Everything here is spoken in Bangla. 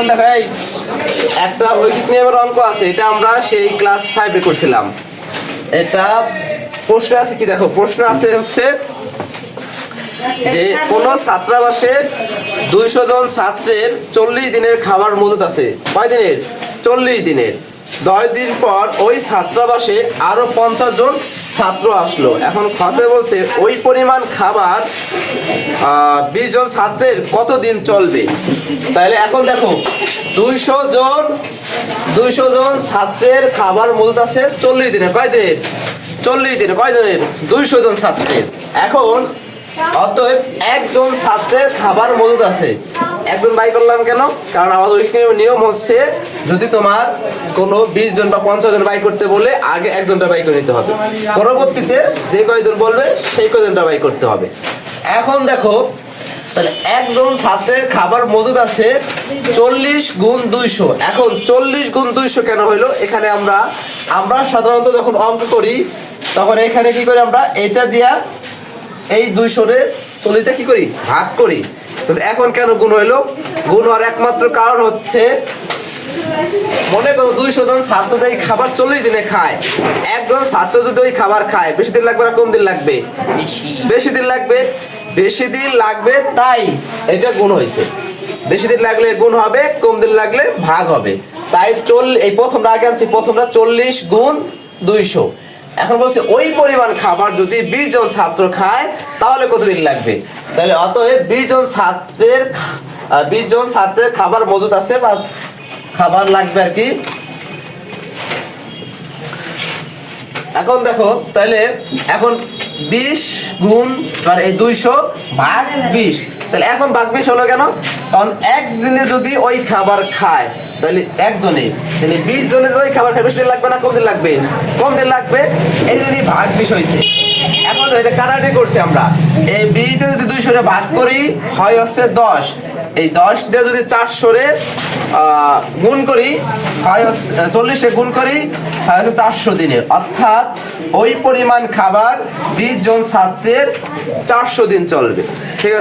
এখন দেখো, এই একটা ঐকিক নিয়মের অঙ্ক আছে, এটা আমরা সেই ক্লাস ফাইভে করছিলাম। এটা প্রশ্ন আছে কি দেখো? প্রশ্ন আছে হচ্ছে যে, কোন ছাত্রাবাসে দুইশো জন ছাত্রের চল্লিশ দিনের খাবার মজুদ আছে। কয় দিনের? চল্লিশ দিনের। দশ দিন পর ওই ছাত্রাবাসে আরও পঞ্চাশ জন ছাত্র আসলো। এখন খতে বলছে, ওই পরিমাণ খাবার বিশ জন ছাত্রের কতদিন চলবে? তাহলে এখন দেখো, দুইশো জন দুইশো জন ছাত্রের খাবার মজুদ আছে চল্লিশ দিনে। কয় দিনের চল্লিশ দিনে। কয় দিনের দুইশো জন ছাত্রের। এখন অতএব একজন ছাত্রের খাবার মজুদ আছে। একজন বাই করলাম কেন? কারণ আমাদের ওইখানে নিয়ম হচ্ছে, যদি তোমার কোনো বিশ জন বা পঞ্চাশ জন বাই করতে বলে, আগে একজনটা বাই করে নিতে হবে। পরবর্তীতে যে কয়জন বলবে, সেই কয়জনটা বাই করতে হবে। এখন দেখো, তাহলে একজন ছাত্রের খাবার মজুদ আছে চল্লিশ গুণ দুইশো। এখন চল্লিশ গুণ দুইশো কেন হইল? এখানে আমরা আমরা সাধারণত যখন অঙ্ক করি, তখন এখানে কি করি আমরা? এটা দিয়া এই দুইশোরে চল্লিশটা কি করি? ভাগ করি। এখন কেন গুণ হইল? গুণ হওয়ার একমাত্র কারণ হচ্ছে, মনে করো দুইশো জন ছাত্র যদি খাবার চল্লিশ দিনে খায়, একজন ছাত্র যদি ওই খাবার খায়, বেশি দিন লাগবে না, কম দিন লাগবে? বেশি দিন লাগবে, বেশি দিন লাগবে, তাই এটা গুণ হয়েছে বেশি দিন লাগলে গুণ হবে, কম দিন লাগলে ভাগ হবে। তাই চল, এই প্রথমটা আগে আনছি, প্রথমটা চল্লিশ গুণ দুইশো। এখন বলছে, ওই পরিমাণ খাবার যদি বিশ জন ছাত্র খায়, তাহলে কতদিন লাগবে? তাহলে অতএব বিশ জন ছাত্রের বিশ জন ছাত্রের খাবার মজুদ আছে বা খাবার লাগবে আর কি? এখন দেখো, তাহলে এখন বিশ গুণ মানে এই দুইশো ভাগ বিশ। তাহলে এখন ভাগ বিশ হলো কেন? কারণ একদিনে যদি ওই খাবার খায় তাহলে একজনে, তাহলে বিশ জনে যদি খাবার বেশি লাগবে না, কম দিন লাগবে? কম দিন লাগবে, এই জন্যই ভাগ বিশ হয়েছে। এখন এটা কারাটে করছি আমরা? এই যদি ভাগ করি, হয় হচ্ছে দশ। এই দশ দিয়ে যদি গুণ করি, হয় চল্লিশে গুণ করি, হয় হচ্ছে চারশো দিনের। অর্থাৎ ওই পরিমাণ খাবার বিশ জন ছাত্রের চারশো দিন চলবে। ঠিক আছে?